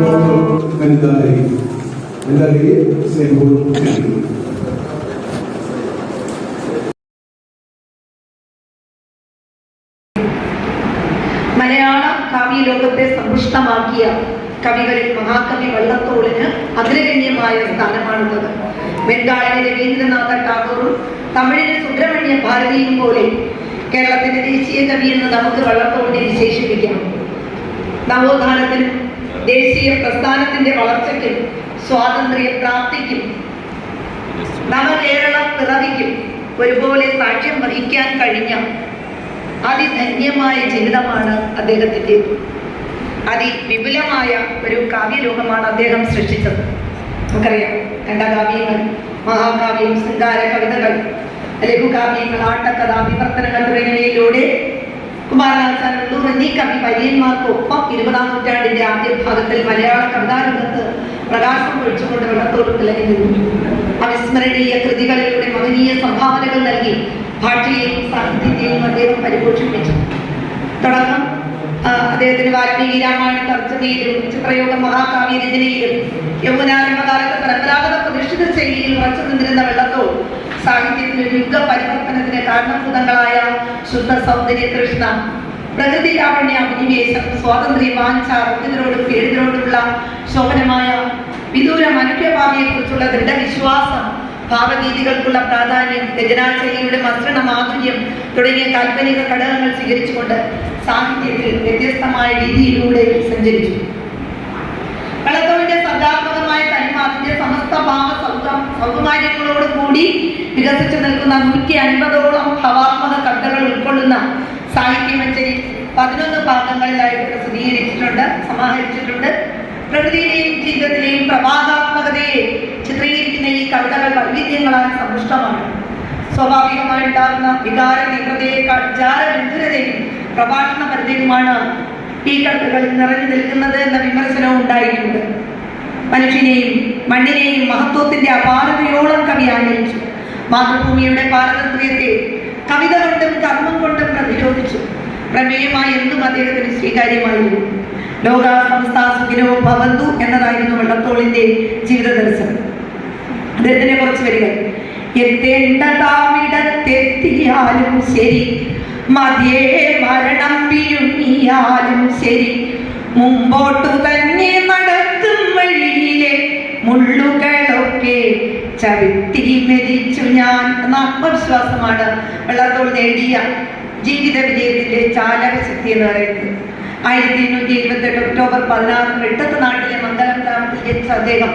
ലോകത്തെ സ്നേഹപൂർവം ക്ഷണിക്കുന്നു മലയാള കാവ്യലോകത്തെ സമ്പുഷ്ടമാക്കിയ കവികളിൽ മഹാകവി വള്ളത്തോളിന് അഗ്രഗണ്യമായ സ്ഥാനമാണുള്ളത്. ബംഗാളിലെ രവീന്ദ്രനാഥ ടാഗോറും തമിഴിലെ സുബ്രഹ്മണ്യ ഭാരതിയും പോലെ കേരളത്തിന്റെ ദേശീയ കവി എന്ന് നമുക്ക് വള്ളത്തോളിനെ വിശേഷിപ്പിക്കാം. നവോത്ഥാനത്തിനും ദേശീയ പ്രസ്ഥാനത്തിന്റെ വളർച്ചയ്ക്കും സ്വാതന്ത്ര്യ പ്രാപ്തിക്കും നവകേരള പിറവിക്കും ഒരുപോലെ സാക്ഷ്യം വഹിക്കാൻ കഴിഞ്ഞ അതിധന്യമായ ജീവിതമാണ് അദ്ദേഹത്തിന്റെ അതിവിപുലമായ ഒരു കാവ്യലോകമാണ് അദ്ദേഹം സൃഷ്ടിച്ചത്. നമുക്കറിയാം ഖണ്ഡകാവ്യങ്ങൾ മഹാകാവ്യം ശൃംഗാര കവിതകൾ ലഘുകാവ്യങ്ങൾ ആട്ടക്കഥ വിവർത്തനങ്ങൾ തുടങ്ങിയവയിലൂടെ കുമാരനാശാൻ ഉള്ളൂർ എന്നീ കവി വര്യന്മാർക്കൊപ്പം ഇരുപതാം നൂറ്റാണ്ടിന്റെ ആദ്യ ഭാഗത്തിൽ മലയാള കവിതാരംഗത്ത് പ്രകാശം ഒഴിച്ചുകൊണ്ട് വെള്ളത്തോട് തിളങ്ങിയിരുന്നു അവിസ്മരണീയ കൃതികളിലൂടെ മഹനീയ സംഭാവനകൾ നൽകി ഭാഷയെയും സാഹിത്യത്തെയും അദ്ദേഹം പരിപോഷിപ്പിച്ചു. തുടക്കം അദ്ദേഹത്തിന് വാൽമീകി രാമായണ തർജമയിലും ചിത്രയോഗ മഹാകാവ്യ രചനയിലും യമുനാരംഭകാലത്ത് പരമ്പരാഗത പ്രതിഷ്ഠിത ശൈലിയിൽ ഉറച്ചു നിന്നിരുന്ന വെള്ളത്തോൾ സാഹിത്യത്തിന് യുഗ പരിവർത്തനത്തിന് കാരണഭൂതങ്ങളായ ശുദ്ധ സൗന്ദര്യ തൃഷ്ണ പ്രകൃതി ലാവണ്യ അഭിനിവേശം സ്വാതന്ത്ര്യ വാഞ്ച ഒന്നിനോടും എഴുതിനോടുമുള്ള ശോഭനമായ വിദൂര മനുഷ്യഭാവിയെ കുറിച്ചുള്ള ദൃഢവിശ്വാസം ഭാവഗീതികൾക്കുള്ള പ്രാധാന്യം രചനാശൈലിയുടെ മസൃണ മാധുര്യം തുടങ്ങിയ കാൽപ്പനിക ഘടകങ്ങൾ സ്വീകരിച്ചുകൊണ്ട് സാഹിത്യത്തിൽ വ്യത്യസ്തമായ രീതിയിലൂടെ സഞ്ചരിച്ചു. കളത്തോളിന്റെ സർഗാത്മകമായ തനിമ അതിന്റെ സമസ്ത ഭാവ സൗകര്യങ്ങളോട് കൂടി വികസിച്ചു നിൽക്കുന്ന നൂറ്റി അൻപതോളം ഭാവാത്മക കവിതകൾ ഉൾക്കൊള്ളുന്ന സാഹിത്യമച്ചരി പതിനൊന്ന് ഭാഗങ്ങളിലായിട്ട് പ്രസിദ്ധീകരിച്ചിട്ടുണ്ട് സമാഹരിച്ചിട്ടുണ്ട്. പ്രകൃതിയിലെയും ജീവിതത്തിലെയും പ്രവാഹാത്മകതയെ ചിത്രീകരിക്കുന്ന ഈ കവിതകൾ വൈവിധ്യങ്ങളാൽ സമ്പുഷ്ടമാണ്. സ്വാഭാവികമായുണ്ടാകുന്ന വികാര തീവ്രതയേക്കാൾ ജാരബന്ധുരതയും പ്രഭാഷണ പരിധിയുമാണ് ഈ കവിതകളിൽ നിറഞ്ഞു നിൽക്കുന്നത് എന്ന വിമർശനവും ഉണ്ടായിട്ടുണ്ട്. മനുഷ്യനെയും മണ്ണിനെയും മഹത്വത്തിന്റെ അപാരതയോളം കവി ആനയിച്ചു. മാതൃഭൂമിയുടെ പാരതന്ത്ര്യത്തെ കവിത കൊണ്ടും കർമ്മം കൊണ്ടും പ്രതിരോധിച്ചു. പ്രമേയമായി എന്നും അദ്ദേഹത്തിന് സ്വീകാര്യമായിരുന്നു. ലോക സംസ്ഥാ സുഖിനോ ഭവന്തു എന്നതായിരുന്നു വെള്ളത്തോളിന്റെ ജീവിത ദർശനം കുറിച്ച് വരിക ും എത്തേണ്ടതാമിടത്തെത്തിയാലും ശരി മതിയേ മരണം പിഴുങ്ങിയാലും ശരി മുമ്പോട്ടു മുള്ളുകളൊക്കെ ചവിട്ടി മെതിച്ചു. ഞാൻ എന്ന ആത്മവിശ്വാസമാണ്. വെള്ളത്തോൾ നേടിയ ജീവിത വിജയത്തിന്റെ ചാലകശക്തി എന്ന് പറയുന്നത്. ആയിരത്തി എണ്ണൂറ്റി എഴുപത്തെട്ട് ഒക്ടോബർ പതിനാറിന് വെട്ടത്ത് നാട്ടിലെ മംഗലം ഗ്രാമത്തിൽ ജനിച്ച അദ്ദേഹം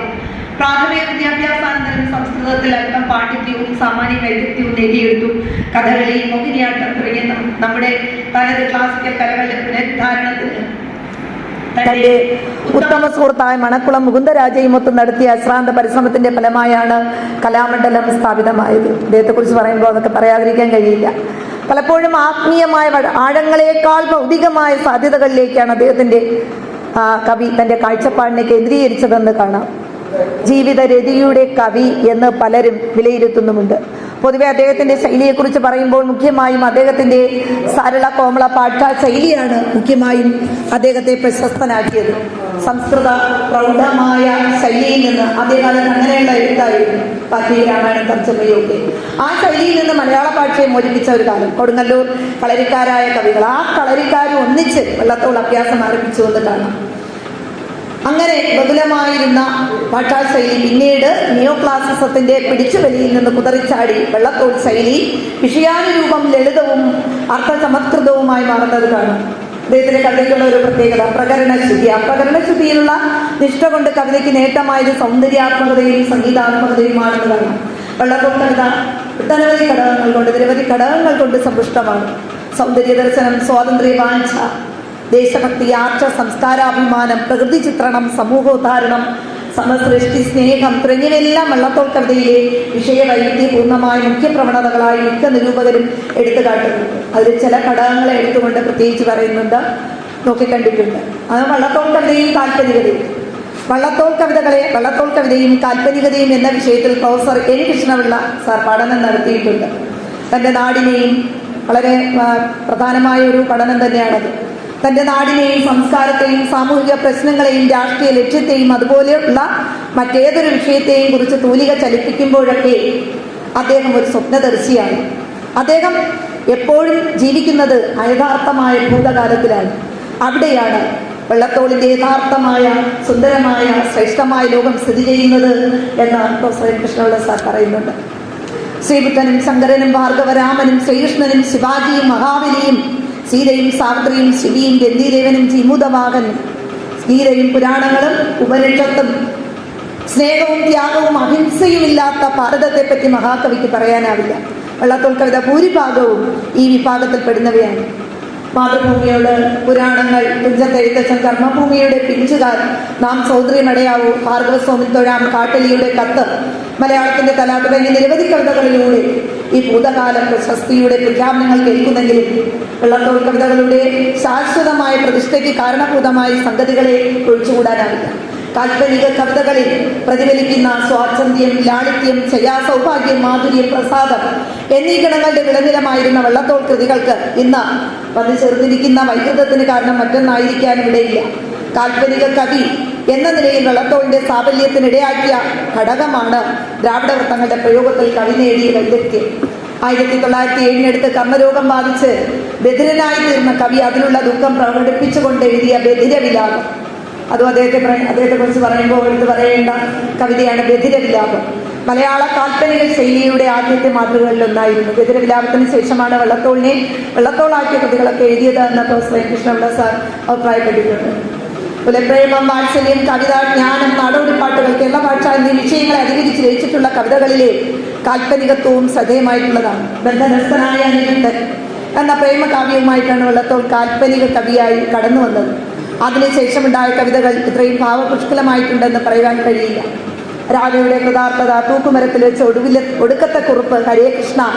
പ്രാഥമിക വിദ്യാഭ്യാസാനന്തരം സംസ്കൃതത്തിൽ അല്പം പാണ്ഡിത്യവും സാമാന്യ വൈദഗ്ധ്യവും നേടിയെടുത്തു. കഥകളി മോഹിനിയാട്ടം തുടങ്ങിയ നമ്മുടെ തനത് ക്ലാസിക്കൽ കലകളുടെ പുനരുദ്ധാരണത്തിന് തന്റെ ഉത്തമ സുഹൃത്തായ മണക്കുളം മുകുന്ദരാജയുമൊത്ത് നടത്തിയ അശ്രാന്ത പരിശ്രമത്തിന്റെ ഫലമായാണ് കലാമണ്ഡലം സ്ഥാപിതമായത്. അദ്ദേഹത്തെക്കുറിച്ച് പറയുമ്പോൾ അതൊക്കെ പറയാതിരിക്കാൻ കഴിയില്ല. പലപ്പോഴും ആത്മീയമായ ആഴങ്ങളെക്കാൾ ഭൗതികമായ സാധ്യതകളിലേക്കാണ് അദ്ദേഹത്തിന്റെ കവി തന്റെ കാഴ്ചപ്പാടിനെ കേന്ദ്രീകരിച്ചതെന്ന് കാണാം. ജീവിത രതിയുടെ കവി എന്ന് പലരും വിലയിരുത്തുന്നുമുണ്ട്. പൊതുവെ അദ്ദേഹത്തിന്റെ ശൈലിയെക്കുറിച്ച് പറയുമ്പോൾ മുഖ്യമായും അദ്ദേഹത്തിന്റെ സരള കോമള പാഠ ശൈലിയാണ് മുഖ്യമായും അദ്ദേഹത്തെ പ്രശസ്തനാക്കിയത്. സംസ്കൃത പ്രൗഢമായ ശൈലിയിൽ നിന്ന് അദ്ദേഹം അങ്ങനെയുള്ള എഴുത്തായിരുന്നു പത്തി രാമായണം തർജമയൊക്കെ ആ ശൈലിയിൽ നിന്ന് മലയാള ഭാഷയെ മോചിപ്പിച്ച ഒരു കാലം. കൊടുങ്ങല്ലൂർ കളരിക്കാരായ കവികൾ. ആ കളരിക്കാരും ഒന്നിച്ച് വെള്ളത്തോൾ അഭ്യാസം ആരംഭിച്ചു എന്ന് കാണാം അങ്ങനെ ബഹുലമായിരുന്ന ഭാഷാശൈലി പിന്നീട് നിയോ ക്ലാസിസത്തിന്റെ പിടിച്ചുവലിയിൽ നിന്ന് കുതറിച്ചാടി വെള്ളത്തോൾ ശൈലി വിഷയാനുരൂപം ലളിതവും അർത്ഥചമത്കൃതവുമായി മാറുന്നത് കാണും. അദ്ദേഹത്തിന്റെ കവിതയ്ക്കുള്ള ഒരു പ്രത്യേകത പ്രകരണശുദ്ധി. ആ പ്രകരണശുദ്ധിയിലുള്ള നിഷ്ഠ കൊണ്ട് കവിതയ്ക്ക് നേട്ടമായത് സൗന്ദര്യാത്മകതയും സംഗീതാത്മകതയുമാണെന്ന് കാണാം. വെള്ളത്തോൾ കവിത ഒട്ടനവധി ഘടകങ്ങൾ കൊണ്ട് നിരവധി ഘടകങ്ങൾ കൊണ്ട് സമ്പുഷ്ടമാണ്. സൗന്ദര്യ ദർശനം സ്വാതന്ത്ര്യ വാഞ്ച ദേശഭക്തി ആർച്ച സംസ്കാരാഭിമാനം പ്രകൃതി ചിത്രണം സമൂഹോദ്ധാരണം സമസൃഷ്ടി സ്നേഹം തുടങ്ങിയവയെല്ലാം വള്ളത്തോൾ കവിതയിലെ വിഷയവൈവിധ്യപൂർണമായ മുഖ്യ പ്രവണതകളായി മിക്ക നിരൂപകരും എടുത്തു കാട്ടുന്നു അതിൽ ചില ഘടകങ്ങളെ എടുത്തുകൊണ്ട് പ്രത്യേകിച്ച് പറയുന്നുണ്ട്. നോക്കിക്കണ്ടിട്ടുണ്ട്. അത് വള്ളത്തോൾ കവിതയും കാൽപ്പനികതയും. വള്ളത്തോൾ കവിതകളെ വള്ളത്തോൾ കവിതയും കാൽപ്പനികതയും എന്ന വിഷയത്തിൽ പ്രൊഫസർ എൻ. കൃഷ്ണപിള്ള സാർ പഠനം നടത്തിയിട്ടുണ്ട്. തന്റെ നാടിനെയും വളരെ പ്രധാനമായ ഒരു പഠനം തന്നെയാണത്. തന്റെ നാടിനെയും സംസ്കാരത്തെയും സാമൂഹിക പ്രശ്നങ്ങളെയും രാഷ്ട്രീയ ലക്ഷ്യത്തെയും അതുപോലെയുള്ള മറ്റേതൊരു വിഷയത്തെയും കുറിച്ച് തൂലിക ചലിപ്പിക്കുമ്പോഴൊക്കെ അദ്ദേഹം ഒരു സ്വപ്നദർശിയാണ്. അദ്ദേഹം എപ്പോഴും ജീവിക്കുന്നത് അയഥാർത്ഥമായ ഭൂതകാലത്തിലാണ്. അവിടെയാണ് വെള്ളത്തോളിന്റെ യഥാർത്ഥമായ സുന്ദരമായ ശ്രേഷ്ഠമായ ലോകം സ്ഥിതി ചെയ്യുന്നത് എന്ന് പ്രൊഫസർ കൃഷ്ണപിള്ള സാർ പറയുന്നുണ്ട്. ശ്രീബുദ്ധനും ശങ്കരനും ഭാർഗവരാമനും ശ്രീകൃഷ്ണനും ശിവാജിയും മഹാബലിയും സീതയും സാവിത്രിയും ശിവിയും ഗന്ധിദേവനും ജിമുദവാകൻ ഗീതയും പുരാണങ്ങളും ഉപനിഷത്തും സ്നേഹവും ത്യാഗവും അഹിംസയും ഇല്ലാത്ത ഭാരതത്തെ പറ്റി മഹാകവിക്ക് പറയാനാവില്ല. വെള്ളത്തോൾ കവിത ഭൂരിഭാഗവും ഈ വിഭാഗത്തിൽ പെടുന്നവയാണ്. മാതൃഭൂമിയോട് പുരാണങ്ങൾ തുഞ്ചത്തെഴുത്തച്ഛൻ കർമ്മഭൂമിയുടെ പിഞ്ചുകാർ. നാം സൗന്ദര്യമടയാവൂ. ഭാർഗവസ്വാമി തൊഴാം കാട്ടലിയുടെ കത്ത്. മലയാളത്തിന്റെ തുടങ്ങിയ നിരവധി കവിതകളിലൂടെ. ഈ ഭൂതകാല പ്രശസ്തിയുടെ പ്രഖ്യാപനങ്ങൾ കേൾക്കുന്നെങ്കിലും വെള്ളത്തോൾ കവിതകളുടെ ശാശ്വതമായ പ്രതിഷ്ഠയ്ക്ക് കാരണഭൂതമായ സംഗതികളെ ഒഴിച്ചുകൂടാനാവില്ല. കാൽപ്പനിക കവിതകളിൽ പ്രതിഫലിക്കുന്ന സ്വാതന്ത്ര്യം ലാളിത്യം സൗഭാഗ്യം മാധുര്യം പ്രസാദം എന്നീ ഗണങ്ങളുടെ വിളനിലമായിരുന്ന വള്ളത്തോൾ കൃതികൾക്ക് ഇന്ന് വന്നു ചേർന്നിരിക്കുന്ന വൈകൃതത്തിന് കാരണം മറ്റൊന്നായിരിക്കാനും ഇടയില്ല കാൽപ്പനിക കവി എന്ന നിലയിൽ വള്ളത്തോളിന്റെ സാഫല്യത്തിനിടയാക്കിയ ഘടകമാണ് ദ്രാവിഡ വൃത്തങ്ങളുടെ പ്രയോഗത്തിൽ കവി നേടിയ വൈദഗ്ധ്യം. ആയിരത്തി തൊള്ളായിരത്തി ഏഴിനടുത്ത് കർമ്മരോഗം ബാധിച്ച് ബധിരനായി തീർന്ന കവി അതിനുള്ള ദുഃഖം പ്രകടിപ്പിച്ചുകൊണ്ട് എഴുതിയ ബധിരവിലാപം. അതും അദ്ദേഹത്തെ പറ- അദ്ദേഹത്തെ കുറിച്ച് പറയുമ്പോൾ എടുത്ത് പറയേണ്ട കവിതയാണ് ബധിരവിലാപം മലയാള കാൽപ്പനിക ശൈലിയുടെ ആദ്യത്തെ മാതൃകകളിൽ ഒന്നായിരുന്നു ബധിരവിലാപത്തിന് ശേഷമാണ് വെള്ളത്തോളിനെ വെള്ളത്തോളാക്കിയ കൃതികളൊക്കെ എഴുതിയത് എന്ന് പ്രൊഫസർ കൃഷ്ണപിള്ള സാർ അഭിപ്രായപ്പെട്ടിട്ടുണ്ട്. പുലപ്രേമം വാത്സല്യം കവിത ജ്ഞാനം നാടോടിപ്പാട്ടുകൾ കേരള ഭാഷ എന്നീ വിഷയങ്ങളെ അധികരിച്ച് രചിച്ചിട്ടുള്ള കവിതകളിലെ കാൽപ്പനികത്വവും ശ്രദ്ധേയമായിട്ടുള്ളതാണ്. ബന്ധനസ്ഥനായ അനിരുദ്ധൻ എന്ന പ്രേമകാവ്യവുമായിട്ടാണ് വെള്ളത്തോൾ കാൽപ്പനിക കവിയായി കടന്നു വന്നത് അതിനുശേഷമുണ്ടായ കവിതകൾ ഇത്രയും ഭാവപുഷ്കലമായിട്ടുണ്ടെന്ന് പറയുവാൻ കഴിയില്ല. രാജയുടെ കൃതാർത്ഥത തൂക്കുമരത്തിൽ വെച്ച് ഒടുവിലെ ഒടുക്കത്തെ കുറിപ്പ് ഹരേ കൃഷ്ണ.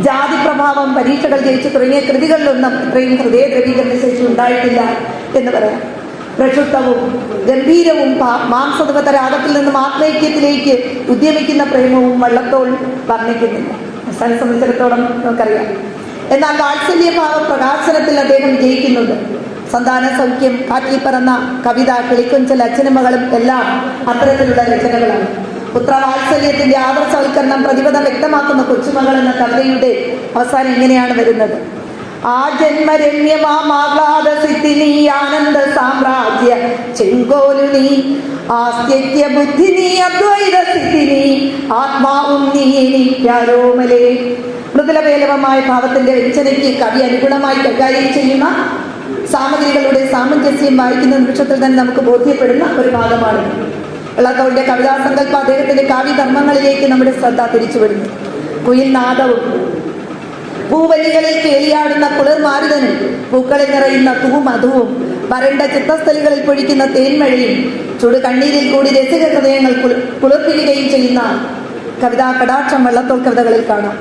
ജാതി പ്രഭാവം പരീക്ഷകൾ ജയിച്ചു തുടങ്ങിയ കൃതികളിലൊന്നും ഇത്രയും ഹൃദയ ദ്രവീകരണ ശേഷി ഉണ്ടായിട്ടില്ല എന്ന് പറയാം. പ്രക്ഷുബ്ധവും ഗംഭീരവും പാ- രാഗത്തിൽ നിന്നും ആത്മൈക്യത്തിലേക്ക് ഉദ്യമിക്കുന്ന പ്രേമവും വള്ളത്തോൾ വർണിക്കുന്നില്ല. അവസാനം സംബന്ധിച്ചിടത്തോളം നമുക്കറിയാം. എന്നാൽ വാത്സല്യഭാവ പ്രകാശനത്തിൽ അദ്ദേഹം വിജയിക്കുന്നുണ്ട് സന്താന സൗഖ്യം കാറ്റിൽ പറന്ന കവിത കിളിക്കുഞ്ചൽ അച്ഛനും മകളും എല്ലാം അത്തരത്തിലുള്ള രചനകളാണ്. പുത്രവാത്സല്യത്തിന്റെ ആദർശവൽക്കരണം പ്രതിപഥ വ്യക്തമാക്കുന്ന കൊച്ചുമകൾ എന്ന കവിതയുടെ അവസാനം ഇങ്ങനെയാണ് വരുന്നത്. ആ ജന്മരമ്യമാഹ്ലാദ സിദ്ധി നീ ആനന്ദ സാമ്രാജ്യ ചെങ്കോലു നീ ആസ്ത്യക്യ ബുദ്ധി നീ അദ്വൈത സിദ്ധി നീ ആത്മാവും നീ മൃദുലവേലവമായ ഭാവത്തിന്റെ വ്യഞ്ജനയ്ക്ക് കവി അനുഗുണമായി കൈകാര്യം ചെയ്യുന്ന സാമഗ്രികളുടെ സാമഞ്ജസ്യം വായിക്കുന്ന നിമിഷത്തിൽ തന്നെ നമുക്ക് ബോധ്യപ്പെടുന്ന ഒരു ഭാഗമാണ് വെള്ളത്തോളിന്റെ കവിതാ സങ്കല്പ അദ്ദേഹത്തിന്റെ കാവ്യധർമ്മങ്ങളിലേക്ക് നമ്മുടെ ശ്രദ്ധ തിരിച്ചുവിടുന്നു കുയിൽ നാദവും പൂവല്ലികളിൽ കേളിയാടുന്ന കുളിർമാരുതനും പൂക്കളിൽ നിറയുന്ന തൂമധുവും വരണ്ട ചിത്തസ്ഥലികളിൽ പൊഴിക്കുന്ന തേന്മഴയും ചുടു കണ്ണീരിൽ കൂടി രസിക ഹൃദയങ്ങൾ കുളി- കുളിർപ്പിക്കുകയും ചെയ്യുന്ന കവിതാ കടാക്ഷം വെള്ളത്തോൾ കവിതകളിൽ കാണാം.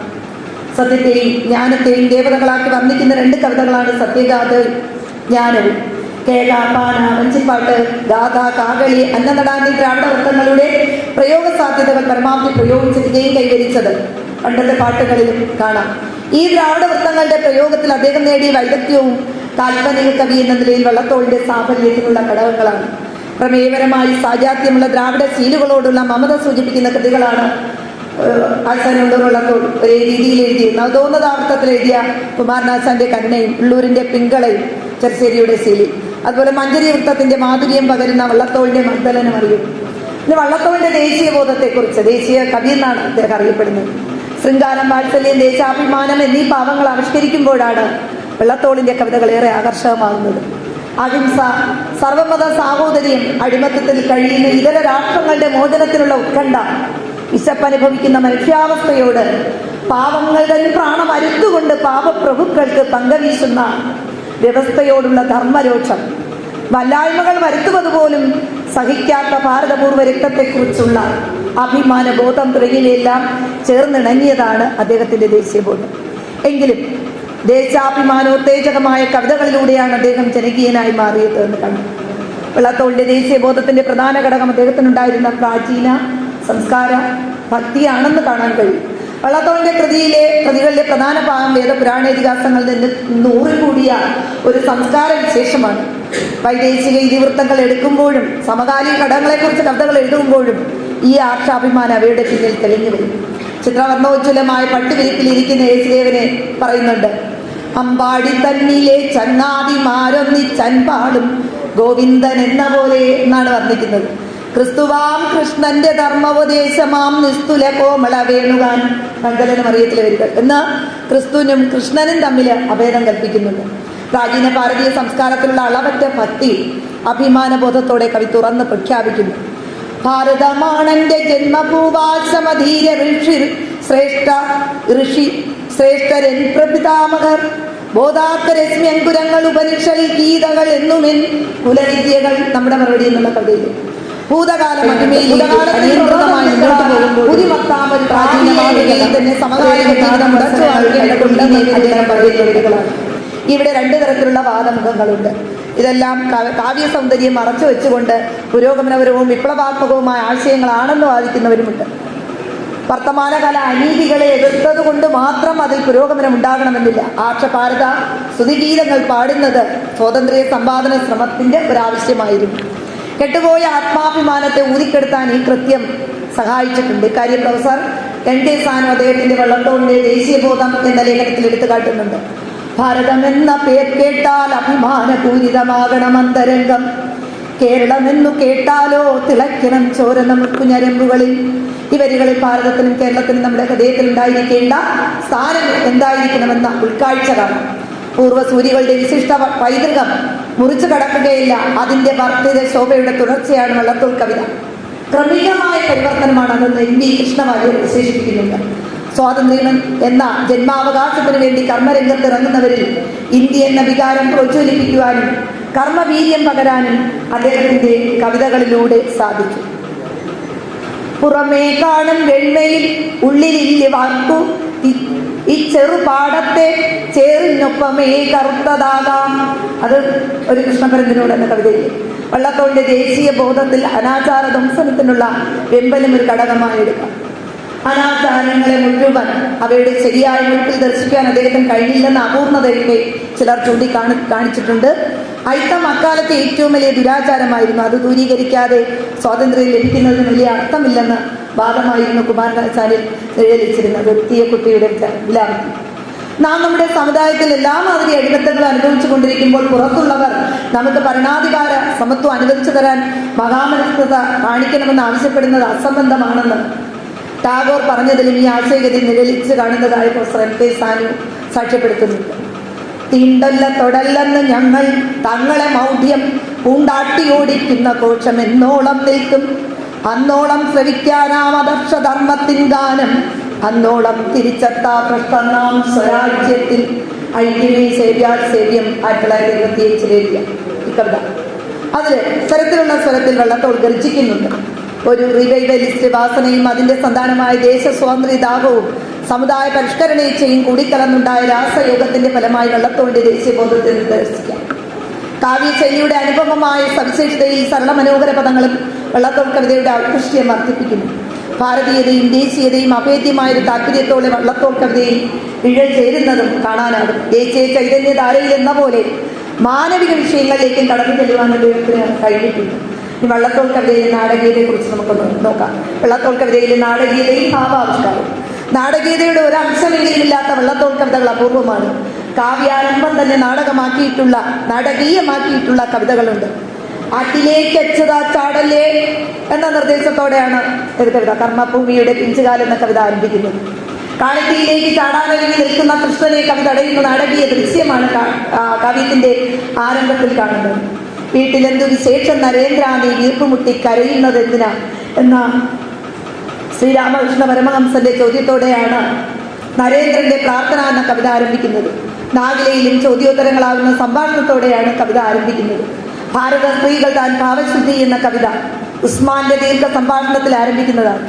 സത്യത്തെയും ജ്ഞാനത്തെയും ദേവതകളാക്കി വർണിക്കുന്ന രണ്ട് കവിതകളാണ് സത്യഗാഥ ജ്ഞാനവും കേക പാന വഞ്ചിപ്പാട്ട് ഗാഥ കാകളി അന്നനടാന്നി ദ്രാവിഡ വൃത്തങ്ങളുടെ പ്രയോഗ സാധ്യതകൾ പരമാവധി പ്രയോഗിച്ച് വിജയം കൈവരിച്ചത് പണ്ടത്തെ പാട്ടുകളിലും കാണാം. ഈ ദ്രാവിഡ വൃത്തങ്ങളുടെ പ്രയോഗത്തിൽ അദ്ദേഹം നേടിയ വൈദഗ്ധ്യവും കാൽപ്പനിക കവി എന്ന നിലയിൽ വള്ളത്തോളിന്റെ സാഫല്യത്തിനുള്ള ഘടകങ്ങളാണ്. പ്രമേയപരമായി സാജാത്യമുള്ള ദ്രാവിഡ ശീലുകളോടുള്ള മമത സൂചിപ്പിക്കുന്ന കൃതികളാണ് ആശാനുള്ളൂറുള്ള ഒരേ രീതിയിൽ എഴുതി നവതോന്നതാർത്ഥത്തിൽ എഴുതിയ കുമാരനാശാന്റെ കണ്ണയും ഉള്ളൂരിന്റെ പിങ്കളയും ചെറുശ്ശേരിയുടെ ശീലി. അതുപോലെ മഞ്ചരി വൃത്തത്തിന്റെ മാധുര്യം പകരുന്ന വള്ളത്തോളിന്റെ മർദ്ദലനം അറിയും. പിന്നെ വള്ളത്തോളിന്റെ ദേശീയ ബോധത്തെക്കുറിച്ച് ദേശീയ കവി എന്നാണ് അദ്ദേഹം അറിയപ്പെടുന്നത്. ശൃംഗാരം വാത്സല്യം ദേശാഭിമാനം എന്നീ ഭാവങ്ങൾ ആവിഷ്കരിക്കുമ്പോഴാണ് വെള്ളത്തോളിന്റെ കവിതകൾ ഏറെ ആകർഷകമാകുന്നത്. അഹിംസ സർവമത സാഹോദര്യം അടിമത്തത്തിൽ കഴിയുന്ന ഇതര രാഷ്ട്രങ്ങളുടെ മോചനത്തിനുള്ള ഉത്കണ്ഠ വിശപ്പനുഭവിക്കുന്ന മനുഷ്യാവസ്ഥയോട് പാവങ്ങൾ തന്നെ പ്രാണം അരുത്തുകൊണ്ട് പാപപ്രഭുക്കൾക്ക് പങ്കവീശുന്ന വ്യവസ്ഥയോടുള്ള ധർമ്മരോക്ഷം. വല്ലായ്മകൾ വരുത്തുന്നത് പോലും സഹിക്കാത്ത ഭാരതപൂർവ രക്തത്തെക്കുറിച്ചുള്ള അഭിമാന ബോധം തുടങ്ങിയവയെല്ലാം ചേർന്നിണങ്ങിയതാണ് അദ്ദേഹത്തിന്റെ ദേശീയബോധം. എങ്കിലും ദേശാഭിമാനോത്തേജകമായ കവിതകളിലൂടെയാണ് അദ്ദേഹം ജനകീയനായി മാറിയത് എന്ന് കണ്ടു. വെള്ളത്തോളിന്റെ ദേശീയബോധത്തിന്റെ പ്രധാന ഘടകം അദ്ദേഹത്തിനുണ്ടായിരുന്ന പ്രാചീന സംസ്കാര ഭക്തിയാണെന്ന് കാണാൻ കഴിയും. വള്ളത്തോളിന്റെ കൃതിയിലെ കൃതികളിലെ പ്രധാന ഭാഗം വേദപുരാണ ഇതിഹാസങ്ങളിൽ നിന്ന് നൂറിൽ കൂടിയ ഒരു സംസ്കാര വിശേഷമാണ്. വൈദേശിക ഇതിവൃത്തങ്ങൾ എടുക്കുമ്പോഴും സമകാലിക ഘടകങ്ങളെക്കുറിച്ച് കവിതകൾ എഴുതുമ്പോഴും ഈ ആർഷാഭിമാനം അവയുടെ പിന്നിൽ തെളിഞ്ഞു വരും. ചിത്രവർണോജ്വലമായ പട്ടുവിരിപ്പിലിരിക്കുന്ന യേശുദേവനെ പറയുന്നുണ്ട് അമ്പാടി തന്നിലെ ചങ്ങാതിമാരൊന്നി ചൻപാടും ഗോവിന്ദൻ എന്ന പോലെ എന്നാണ് വർണിക്കുന്നത്. ക്രിസ്തുവാം കൃഷ്ണന്റെ ധർമ്മോപദേശമാം നിസ്തുല കോമള വേണുകാൻ മംഗലന മറിയത്തിലെ വരിക. എന്ന് ക്രിസ്തുവിനും കൃഷ്ണനും തമ്മിൽ അഭേദം കൽപ്പിക്കുന്നുണ്ട്. പ്രാചീന ഭാരതീയ സംസ്കാരത്തിലുള്ള അളവറ്റ ഭക്തി അഭിമാനബോധത്തോടെ കവി തുറന്ന് പ്രഖ്യാപിക്കുന്നു. ഭാരതമാണെന്റെ ജന്മഭൂവാശ്രമധീര ഋഷി ശ്രേഷ്ഠ ഋഷി ശ്രേഷ്ഠരൻ പ്രപിതാമകർ ബോധാത്മരശ്മി അങ്കുരങ്ങൾ ഉപനിഷൽ ഗീതകൾ എന്നുമെൻ കുലവിദ്യകൾ നമ്മുടെ മറുപടി എന്നുള്ള കവിതയിൽ ഭൂതകാല മഹിമയിൽ അനിയന്ത്രിതമായി മുന്നോട്ട് പോകുമ്പോൾ പുതിമത്താം പ്രാചീന മാതൃകയിൽ തന്നെ അദ്ദേഹം പറയുന്ന വരികളാണ് ഇവിടെ രണ്ടു തരത്തിലുള്ള വാദമുഖങ്ങളുണ്ട് ഇതെല്ലാം കാവ്യ സൗന്ദര്യം മറച്ചു വെച്ചുകൊണ്ട് പുരോഗമനപരവും വിപ്ലവാത്മകവുമായ ആശയങ്ങളാണെന്ന് വാദിക്കുന്നവരുമുണ്ട്. വർത്തമാനകാല അനീതികളെ എതിർത്തത് കൊണ്ട് മാത്രം അതിൽ പുരോഗമനം ഉണ്ടാകണമെന്നില്ല ആക്ഷപാരത സ്തുതിഗീതങ്ങൾ പാടുന്നത് സ്വാതന്ത്ര്യ സമ്പാദന ശ്രമത്തിന്റെ ഒരാവശ്യമായിരുന്നു. കെട്ടുപോയ ആത്മാഭിമാനത്തെ ഊതിക്കെടുത്താൻ ഈ കൃത്യം സഹായിച്ചിട്ടുണ്ട്. ഇക്കാര്യം പ്രൊഫസർ എൻ ടി സാനു അദ്ദേഹത്തിന്റെ വള്ളത്തോളിന്റെ ദേശീയബോധം എന്ന ലേഖനത്തിൽ എടുത്തു കാട്ടുന്നുണ്ട് ഭാരതം എന്ന പേർ കേട്ടാൽ അഭിമാനപൂരിതമാകണം അന്തരംഗം. കേരളം എന്നു കേട്ടാലോ തിളയ്ക്കണം ചോര നമുക്ക് ഞരമ്പുകളിൽ ഭാരതത്തിനും കേരളത്തിനും നമ്മുടെ ഹൃദയത്തിൽ ഉണ്ടായിരിക്കേണ്ട സ്ഥാനം എന്തായിരിക്കണമെന്ന ഉൾക്കാഴ്ച കാണാം. പൂർവസൂരികളുടെ വിശിഷ്ട പൈതൃകം മുറിച്ചു കടക്കുകയില്ല. അതിന്റെ വർദ്ധിത ശോഭയുടെ തുടർച്ചയാണ് വള്ളത്തോൾ കവിത. ക്രമികമായ പരിവർത്തനമാണ് അതെന്ന് എം വി കൃഷ്ണവാര്യർ വിശേഷിപ്പിക്കുന്നുണ്ട്. സ്വാതന്ത്ര്യം എന്ന ജന്മാവകാശത്തിന് വേണ്ടി കർമ്മരംഗത്ത് ഇറങ്ങുന്നവരിൽ ഇന്ത്യ എന്ന വികാരം പ്രോജ്വലിപ്പിക്കുവാനും കർമ്മവീര്യം പകരാനും അദ്ദേഹത്തിന്റെ കവിതകളിലൂടെ സാധിച്ചു പുറമേ കാണും വെണ്മയിൽ ഉള്ളിലില്ല വാർക്കു ഇ- ഈ ചെറുപാടത്തെ ചേറിനൊപ്പമേ കറുത്തതാകാം. അത് ഒരു കൃഷ്ണപരന്തിനോട് എന്ന കവിതയിൽ. വള്ളത്തോളിന്റെ ദേശീയ ബോധത്തിൽ അനാചാര ധ്വംസനത്തിനുള്ള വെമ്പലും ഒരു ഘടകമായി എടുക്കാം അനാചാരങ്ങളെ മുഴുവൻ അവയുടെ ശരിയായ വീട്ടിൽ ദർശിക്കാൻ അദ്ദേഹത്തിന് കഴിഞ്ഞില്ലെന്ന അപൂർണതയൊക്കെ ചിലർ ചൂണ്ടിക്കാണി കാണിച്ചിട്ടുണ്ട്. അയിത്തം അക്കാലത്തെ ഏറ്റവും വലിയ ദുരാചാരമായിരുന്നു. അത് ദൂരീകരിക്കാതെ സ്വാതന്ത്ര്യം ലഭിക്കുന്നതിന് വലിയ അർത്ഥമില്ലെന്ന് വാദമായിരുന്നു കുമാരനാചാര്യൻ നിഴലിച്ചിരുന്നത് കുട്ടിയുടെ വിലാപത്തിൽ നാം നമ്മുടെ സമുദായത്തിൽ എല്ലാ മാതിരി അടിമത്തങ്ങളും അനുഭവിച്ചു കൊണ്ടിരിക്കുമ്പോൾ പുറത്തുള്ളവർ നമുക്ക് ഭരണാധികാര സമത്വം അനുവദിച്ചു തരാൻ മഹാമനസ്ഥത കാണിക്കണമെന്ന് ആവശ്യപ്പെടുന്നത് അസംബന്ധമാണെന്ന് ടാഗോർ പറഞ്ഞതിലും ഈ ആശയഗതി നിഴലിച്ച് കാണുന്നതായി പ്രൊഫസർ എം കെ സാനു സാക്ഷ്യപ്പെടുത്തുന്നുണ്ട് തീണ്ടല്ല തൊടല്ലെന്ന് ഞങ്ങൾ തങ്ങളെ മൗഢ്യം പൂണ്ടാട്ടിയോടിക്കുന്ന കോശം എന്നോളം നിൽക്കും. അന്നോളം ശ്രവിക്കാനാം അദർശധർമ്മത്തിൻ ഗാനം. അന്നോളം തിരിച്ചെത്താ പ്രശ്നം സ്വരാജ്യത്തിൽ. ഐക്യമേ സേവ്യാൽ സേവ്യം ആയിരത്തി തൊള്ളായിരത്തി ഇരുപത്തി ഏഴിലെഴുതിയ ഈ അതിൽ സ്വരത്തിലുള്ള സ്വരത്തിൽ വെള്ളത്തോൾ ഗർജിക്കുന്നുണ്ട്. ഒരു റിവൈവലിസ്റ്റ് വാസനയും അതിന്റെ സന്താനമായ ദേശ സ്വാതന്ത്ര്യ ദാഹവും സമുദായ പരിഷ്കരണയിച്ചയും കൂടിക്കലർന്നുണ്ടായ രാസയോഗത്തിന്റെ ഫലമായി വെള്ളത്തോളിന്റെ ദേശീയബോധത്തിൽ നിർദ്ദേശിക്കാം. കാവ്യശൈലിയുടെ അനുപമമായ സവിശേഷതയിൽ സരള മനോഹര പദങ്ങളും വെള്ളത്തോൾ കവിതയുടെ ഔത്കൃഷ്ട്യം വർദ്ധിപ്പിക്കുന്നു. ഭാരതീയതയും ദേശീയതയും അഭേദ്യമായ ഒരു താല്പര്യത്തോടെ വള്ളത്തോൾ കവിതയിൽ ഇഴൽ ചേരുന്നതും കാണാനാകും. ദേശീയ ചൈതന്യധാരയിൽ എന്ന പോലെ മാനവിക വിഷയങ്ങളിലേക്കും കടന്നു അദ്ദേഹത്തിന് കഴിഞ്ഞിട്ടുണ്ട്. വള്ളത്തോൾ കവിതയിലെ നാടകീയതയെ കുറിച്ച് നമുക്കൊന്ന് നോക്കാം. വള്ളത്തോൾ കവിതയിലെ നാടകീയതയും ഭാവാവിഷ്കാരവും നാടകീയതയുടെ ഒരു അംശമില്ലാത്ത വള്ളത്തോൾ കവിതകൾ അപൂർവമാണ്. കാവ്യാരംഭം തന്നെ നാടകമാക്കിയിട്ടുള്ള നാടകീയമാക്കിയിട്ടുള്ള കവിതകളുണ്ട്. ആറ്റിലേക്ക് അച്ചതാ ചാടല്ലേ എന്ന നിർദ്ദേശത്തോടെയാണ് ഒരു കവിത കർമ്മഭൂമിയുടെ പിഞ്ചുകാലം എന്ന കവിത ആരംഭിക്കുന്നത്. കാളിത്തീയിലേക്ക് ചാടാനൊരുങ്ങി നിൽക്കുന്ന കൃഷ്ണനെ കവിത അടയുന്ന നാടകീയ ദൃശ്യമാണ് കാവ്യത്തിന്റെ ആരംഭത്തിൽ കാണുന്നത്. വീട്ടിലെന്തു വിശേഷം? നരേന്ദ്ര വീർപ്പുമുട്ടി കരയുന്നത് എന്തിനാ എന്ന ശ്രീരാമകൃഷ്ണ പരമഹംസന്റെ ചോദ്യത്തോടെയാണ് നരേന്ദ്രന്റെ പ്രാർത്ഥന എന്ന കവിത ആരംഭിക്കുന്നത്. നാഗിലയിലും ചോദ്യോത്തരങ്ങളാകുന്ന സംഭാഷണത്തോടെയാണ് കവിത ആരംഭിക്കുന്നത്. ഭാരത സ്ത്രീകൾ താൻ ഭാവശുദ്ധി എന്ന കവിത ഉസ്മാന്റെ ദീർഘ സംഭാഷണത്തിൽ ആരംഭിക്കുന്നതാണ്.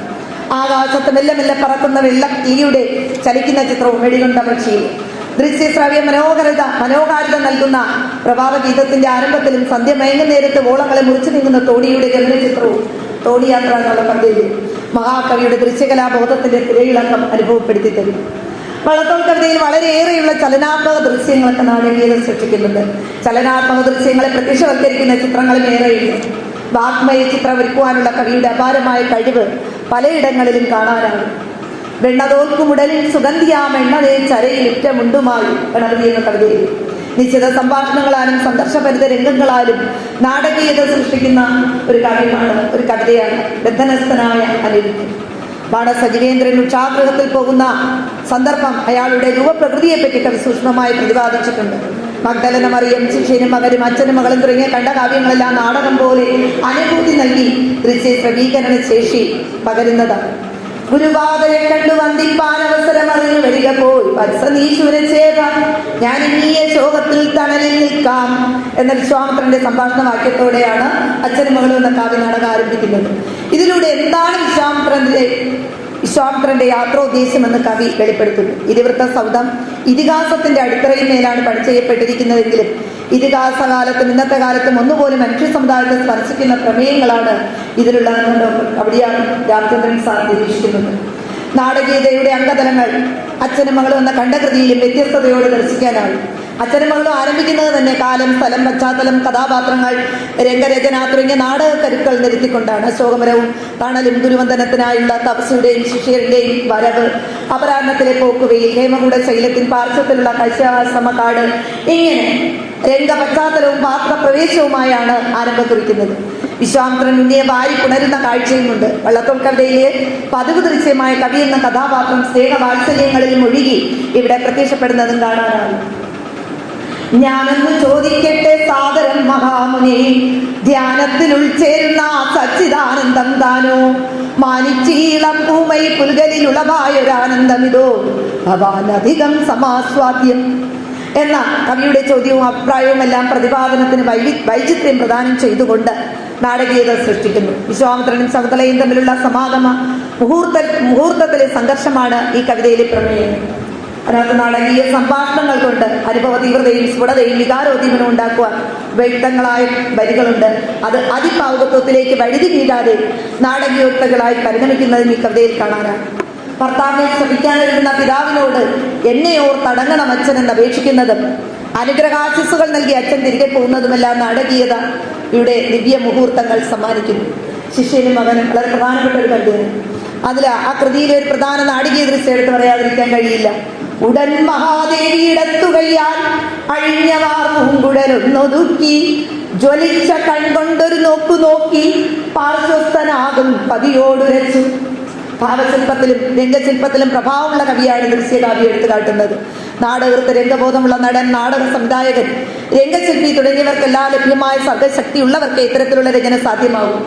ആകാശത്ത് മെല്ലെ മെല്ലെ പറക്കുന്ന വെള്ള കിളിയുടെ ചലിക്കുന്ന ചിത്രവും വെടികൊണ്ട പക്ഷിയിൽ ദൃശ്യശ്രാവ്യ മനോഹരത മനോഹാരിത നൽകുന്ന പ്രഭാവ ഗീതത്തിന്റെ ആരംഭത്തിലും സന്ധ്യ മയങ്ങ നേരത്ത് ഓളങ്ങളെ മുറിച്ചു നീങ്ങുന്ന തോണിയുടെ ഗമന ചിത്രവും തോണിയാത്ര എന്നുള്ള കവിതയിൽ മഹാകവിയുടെ ദൃശ്യകലാബോധത്തിന്റെ തിരയിളക്കം അനുഭവപ്പെടുത്തി തരും. വളത്തോൾ കവിതയിൽ വളരെയേറെയുള്ള ചലനാത്മക ദൃശ്യങ്ങളൊക്കെ നാടകീയത സൃഷ്ടിക്കുന്നുണ്ട്. ചലനാത്മക ദൃശ്യങ്ങളെ പ്രത്യക്ഷവൽക്കരിക്കുന്ന ചിത്രങ്ങളും ഏറെയുണ്ട്. വാഗ്മയ ചിത്രം ഒരുക്കുവാനുള്ള കവിയുടെ അപാരമായ കഴിവ് പലയിടങ്ങളിലും കാണാനാകും. വെണ്ണതോൽക്കുമുടലിൽ സുഗന്ധിയാം എണ്ണതേ ചരയിൽ ഇറ്റമുണ്ടുമായി ഗണപതി എന്ന കവിതയിൽ. നിശ്ചിത സംഭാഷണങ്ങളാലും സന്ദർശപരിത രംഗങ്ങളാലും നാടകീയത സൃഷ്ടിക്കുന്ന ഒരു കാവ്യമാണ് ഒരു കവിതയാണ്. ബന്ധനസ്ഥനായ അനിരുദ്ധൻ ബാണ സജിവേന്ദ്രൻ ഉക്ഷാഗ്രഹത്തിൽ പോകുന്ന സന്ദർഭം അയാളുടെ രൂപപ്രകൃതിയെ പറ്റി സൂക്ഷ്മമായി പ്രതിപാദിച്ചിട്ടുണ്ട്. മഗ്ദലന മറിയം ശിഷ്യനും മകനും അച്ഛനും മകളും തുടങ്ങിയ കണ്ട കാവ്യങ്ങളെല്ലാം നാടകം പോലെ അനുഭൂതി നൽകി ദൃശ്യ ശ്രവീകരണ ശേഷി പകരുന്നതാണ്. ഗുരുപാദരെ കണ്ടു വന്ദിപ്പാൻ അവസരം അറിഞ്ഞു വരിക പോയി. വത്സനീശ്വരചേത ഞാൻ ഇനിയെ ശോകത്തിൽ തണലിൽ നിൽക്കാം എന്ന വിശ്വാമിത്രന്റെ സംഭാഷണ വാക്യത്തോടെയാണ് അച്ഛനും മകളും എന്ന കാവ്യ നാടകം ആരംഭിക്കുന്നത്. ഇതിലൂടെ എന്താണ് വിശ്വാമിത്രന്റെ വിശ്വാമിത്രന്റെ യാത്രോദ്ദേശമെന്ന് കവി വെളിപ്പെടുത്തുന്നു. ഇതിവൃത്ത സൗദം ഇതിഹാസത്തിന്റെ അടിത്തറയിൽ മേലാണ് പണി ചെയ്യപ്പെട്ടിരിക്കുന്നതെങ്കിലും ഇതിഹാസ കാലത്തും ഇന്നത്തെ കാലത്തും ഒന്നുപോലും മനുഷ്യ സമുദായത്തെ സ്പർശിക്കുന്ന പ്രമേയങ്ങളാണ് ഇതിലുള്ളതെന്ന് അവിടെയാണ് രാമചന്ദ്രൻ സാർ നിരീക്ഷിക്കുന്നത്. നാടകീയതയുടെ അംഗതലങ്ങൾ അച്ഛനും മകളും എന്ന കണ്ടകൃതിയിലും വ്യത്യസ്തതയോടെ ദർശിക്കാനാവും അച്ഛനും മകളും ആരംഭിക്കുന്നത് തന്നെ കാലം സ്ഥലം പശ്ചാത്തലം കഥാപാത്രങ്ങൾ രംഗരചന തുടങ്ങിയ നാടക കരുക്കൾ നിരത്തിക്കൊണ്ടാണ് ശോകമരവും തണലും ഗുരുവന്ദനത്തിനായുള്ള തപസ്സുടെയും ശിഷ്യരുടെയും വരവ്. അപരാഹ്നത്തിലെ പോക്കുവയിൽ ഹേമകൂട ശൈലത്തിൻ പാർശ്വത്തിലുള്ള കൈശാശ്രമക്കാട് ഇങ്ങനെ രംഗ പശ്ചാത്തലവും പാത്രപ്രവേശവുമായാണ് ആരംഭം കുറിക്കുന്നത്. വിശ്വാമിത്രൻ ഉണ്ണിയെ വാരി പുണരുന്ന കാഴ്ചയുമുണ്ട്. വള്ളത്തോൾ കവിതയിലെ പതിവ് ദൃശ്യമായ കവി എന്ന കഥാപാത്രം സ്നേഹവാത്സല്യങ്ങളിൽ മുഴുകി ഇവിടെ പ്രത്യക്ഷപ്പെടുന്നതും കാണാനാണ് ഞാനെന്ന് ചോദിക്കട്ടെ സാദരം മഹാമുനി. ധ്യാനത്തിൽ ഉൾച്ചേരുന്ന സച്ചിദാനന്ദം താനോ? മാനിച്ചീളം പൂമൈ പുൽകലിലുളവായൊരാനന്ദമിതോ ഭവാനധികം സമാസ്വാദ്യം. എന്ന കവിയുടെ ചോദ്യവും അഭിപ്രായവും എല്ലാം പ്രതിപാദനത്തിന് വൈവി വൈചിത്യം പ്രദാനം ചെയ്തുകൊണ്ട് നാടകീയത സൃഷ്ടിക്കുന്നു. വിശ്വാമിത്രനും സഹതലയും തമ്മിലുള്ള സമാഗമ മുഹൂർത്ത മുഹൂർത്തത്തിലെ സംഘർഷമാണ് ഈ കവിതയിലെ പ്രമേയം. അതിനകത്ത് നാടകീയ സംഭാഷണങ്ങൾ കൊണ്ട് അനുഭവ തീവ്രതയും സ്ഫുടതയും വികാരോദ്യമനം ഉണ്ടാക്കുക വ്യക്തങ്ങളായ വരികളുണ്ട്. അത് അതിപാവകത്വത്തിലേക്ക് വഴുതി വീഴാതെ നാടകീയോക്തകളായി പരിണമിക്കുന്നതും ഈ കവിതയിൽ കാണാനാണ്. ഭർത്താവിനെ ശ്രമിക്കാനിരുന്ന പിതാവിനോട് എന്നെ തടങ്ങണം അച്ഛൻ എന്ന് അപേക്ഷിക്കുന്നതും അനുഗ്രഹാശിസുകൾ നൽകി അച്ഛൻ തിരികെ പോകുന്നതുമെല്ലാം നാടകീയത ഇവിടെ ദിവ്യ മുഹൂർത്തങ്ങൾ സമ്മാനിക്കുന്നു. ശിഷ്യനും മകനും വളരെ പ്രധാനപ്പെട്ട ഒരു കവിതയാണ് അതിൽ ആ കൃതിയിലെ ഒരു പ്രധാന നാടികീയ ദൃശ്യം എടുത്ത് പറയാതിരിക്കാൻ കഴിയില്ല. ഉടൻ മഹാദേവിയിടത്തുകയാൽ അഴിഞ്ഞവാർ പൂങ്കുടലൊന്നൊതുക്കി ജ്വലിച്ച കൺകൊണ്ടൊരു നോക്കു നോക്കി പാർശ്വസ്ഥനാകും പതിയോടുരച്ചു ഭാവശില്പത്തിലും രംഗശില്പത്തിലും പ്രഭാവമുള്ള കവിയാണ് ദൃശ്യകാവ്യം എടുത്തു കാട്ടുന്നത് നാടകൃത്ത് രംഗബോധമുള്ള നടൻ നാടക സംവിധായകൻ രംഗശില്പി തുടങ്ങിയവർക്കെല്ലാം ലഭ്യമായ സർഗശക്തിയുള്ളവർക്ക് ഇത്തരത്തിലുള്ള രചന സാധ്യമാകും.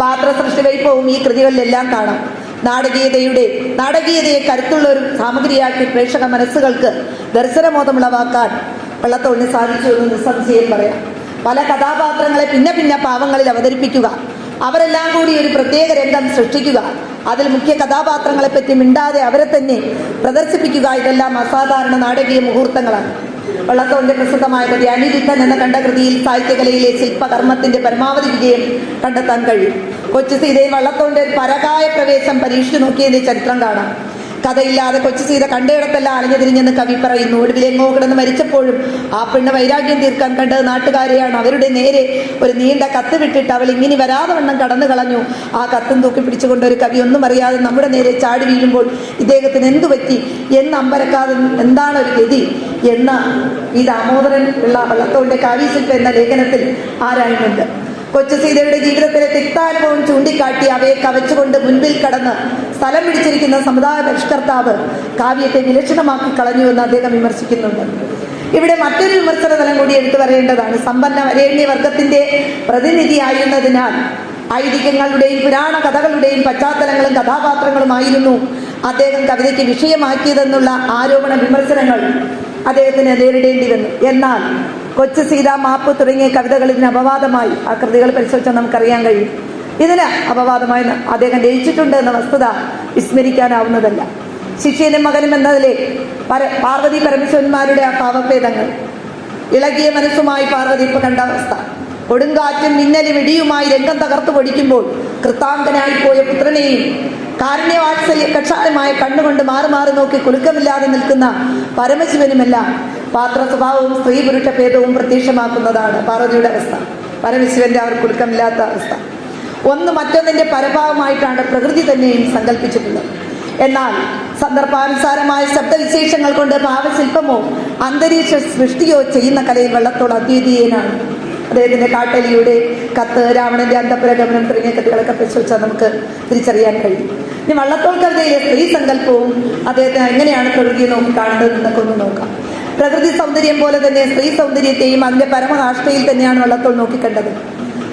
പാത്ര സൃഷ്ടി വൈഭവവും ഈ കൃതികളിലെല്ലാം കാണാം. നാടകീയതയുടെ നാടകീയതയെ കരുത്തുള്ള ഒരു സാമഗ്രിയാക്കി പ്രേക്ഷക മനസ്സുകൾക്ക് ദർശനബോധമുളവാക്കാൻ വെള്ളത്തോളിന് സാധിച്ചു എന്ന് നിസ്സംശയം പറയാം. പല കഥാപാത്രങ്ങളെ പിന്നെ പിന്നെ പാവങ്ങളിൽ അവതരിപ്പിക്കുക. അവരെല്ലാം കൂടി ഒരു പ്രത്യേക രംഗം സൃഷ്ടിക്കുക. അതിൽ മുഖ്യ കഥാപാത്രങ്ങളെപ്പറ്റി മിണ്ടാതെ അവരെ തന്നെ പ്രദർശിപ്പിക്കുക ഇതെല്ലാം അസാധാരണ നാടകീയ മുഹൂർത്തങ്ങളാണ്. വള്ളത്തോളിന്റെ പ്രസിദ്ധമായ കൃതി അനിരുദ്ധൻ എന്ന കണ്ടകൃതിയിൽ സാഹിത്യകലയിലെ ശില്പകർമ്മത്തിന്റെ പരമാവധി വിജയം കണ്ടെത്താൻ കഴിയും. കൊച്ചു സീതയിൽ വള്ളത്തോളിന്റെ പരകായ പ്രവേശം പരീക്ഷിച്ചു നോക്കിയതിന്റെ ചരിത്രം കാണാം. കഥയില്ലാതെ കൊച്ചു സീത കണ്ടയിടത്തെല്ലാം അലഞ്ഞു തിരിഞ്ഞെന്ന് കവി പറയുന്നു. ഒടുവിലെങ്ങോ കിടന്ന് മരിച്ചപ്പോഴും ആ പെണ്ണ് വൈരാഗ്യം തീർക്കാൻ കണ്ടത് നാട്ടുകാരെയാണ് അവരുടെ നേരെ ഒരു നീണ്ട കത്ത് വിട്ടിട്ട് അവൾ ഇങ്ങനെ വരാതെ വണ്ണം കടന്നു കളഞ്ഞു. ആ കത്തും തൂക്കി പിടിച്ചുകൊണ്ട് ഒരു കവി ഒന്നും അറിയാതെ നമ്മുടെ നേരെ ചാടി വീഴുമ്പോൾ ഇദ്ദേഹത്തിന് എന്തു പറ്റി? എന്ന് അമ്പരക്കാതെ എന്താണ് ഒരു ഗതി? എന്ന് ഈ ദാമോദരൻ ഉള്ള വള്ളത്തോളിന്റെ കാവ്യശില്പം എന്ന ലേഖനത്തിൽ ആരായുന്നുണ്ട്? കൊച്ചു സീതയുടെ ജീവിതത്തിലെ തിക്താനുഭവം ചൂണ്ടിക്കാട്ടി അവയെ കവച്ചുകൊണ്ട് മുൻപിൽ കടന്ന് സ്ഥലം പിടിച്ചിരിക്കുന്ന സമുദായ പരിഷ്കർത്താവ് കാവ്യത്തെ വിലക്ഷണമാക്കി കളഞ്ഞു എന്ന് അദ്ദേഹം വിമർശിക്കുന്നുണ്ട്. ഇവിടെ മറ്റൊരു വിമർശന തലം കൂടി എടുത്തു പറയേണ്ടതാണ്. സമ്പന്ന വരേണ്യ വർഗത്തിന്റെ പ്രതിനിധിയായിരുന്നതിനാൽ ഐതിഹ്യങ്ങളുടെയും പുരാണ കഥകളുടെയും പശ്ചാത്തലങ്ങളും കഥാപാത്രങ്ങളുമായിരുന്നു അദ്ദേഹം കവിതയ്ക്ക് വിഷയമാക്കിയതെന്നുള്ള ആരോപണ വിമർശനങ്ങൾ അദ്ദേഹത്തിന് നേരിടേണ്ടി വന്നു. എന്നാൽ കൊച്ചു സീതാ മാപ്പ് തുടങ്ങിയ കവിതകൾ ഇതിന് അപവാദമായി ആ കൃതികൾ പരിശോധിച്ചാൽ നമുക്കറിയാൻ കഴിയും. ഇതിന് അപവാദമായി അദ്ദേഹം രചിച്ചിട്ടുണ്ട് എന്ന വസ്തുത വിസ്മരിക്കാനാവുന്നതല്ല. ശിഷ്യനും മകനും എന്നതിലെ പര പാർവതി പരമേശ്വരന്മാരുടെ ആ പാവഭേദങ്ങൾ ഇളകിയ മനസ്സുമായി പാർവതി ഇപ്പൊ കണ്ട അവസ്ഥ. കൊടുങ്കാറ്റും മിന്നലും ഇടിയുമായി രംഗം തകർത്തു പൊടിക്കുമ്പോൾ കൃത്താങ്കനായി പോയ പുത്രനെയും കാരുണ്യവാത്സല്യ കക്ഷാരമായ കണ്ണുകൊണ്ട് മാറി മാറി നോക്കി കുലുക്കമില്ലാതെ നിൽക്കുന്ന പരമശിവനുമെല്ലാം പാത്ര സ്വഭാവവും സ്ത്രീ പുരുഷ ഭേദവും പ്രത്യക്ഷമാക്കുന്നതാണ് പാർവതിയുടെ അവസ്ഥ. പരമശിവന്റെ അവർ കുലുക്കമില്ലാത്ത അവസ്ഥ. ഒന്ന് മറ്റൊന്നിന്റെ പരഭാവമായിട്ടാണ് പ്രകൃതി തന്നെയും സങ്കല്പിച്ചിട്ടുള്ളത്. എന്നാൽ സന്ദർഭാനുസാരമായ ശബ്ദവിശേഷങ്ങൾ കൊണ്ട് ഭാവശില്പമോ അന്തരീക്ഷ സൃഷ്ടിയോ ചെയ്യുന്ന കലയിൽ വെള്ളത്തോട് അദ്വിതീയനാണ്. അദ്ദേഹത്തിന്റെ കാട്ടലിയുടെ കത്ത് രാവണന്റെ അന്തപുരഗമനം തുടങ്ങിയ കഥകളൊക്കെ പരിശോധിച്ചാൽ നമുക്ക് തിരിച്ചറിയാൻ കഴിയും. ഇനി വള്ളത്തോൾ കവിതയിലെ സ്ത്രീ സങ്കല്പവും അദ്ദേഹത്തിന് എങ്ങനെയാണ് പ്രകൃതിയെ നോക്കി കാണുന്നത് എന്നൊക്കെ ഒന്ന് നോക്കാം. പ്രകൃതി സൗന്ദര്യം പോലെ തന്നെ സ്ത്രീ സൗന്ദര്യത്തെയും അതിന്റെ പരമകാഷ്ഠയിൽ തന്നെയാണ് വള്ളത്തോൾ നോക്കിക്കണ്ടത്.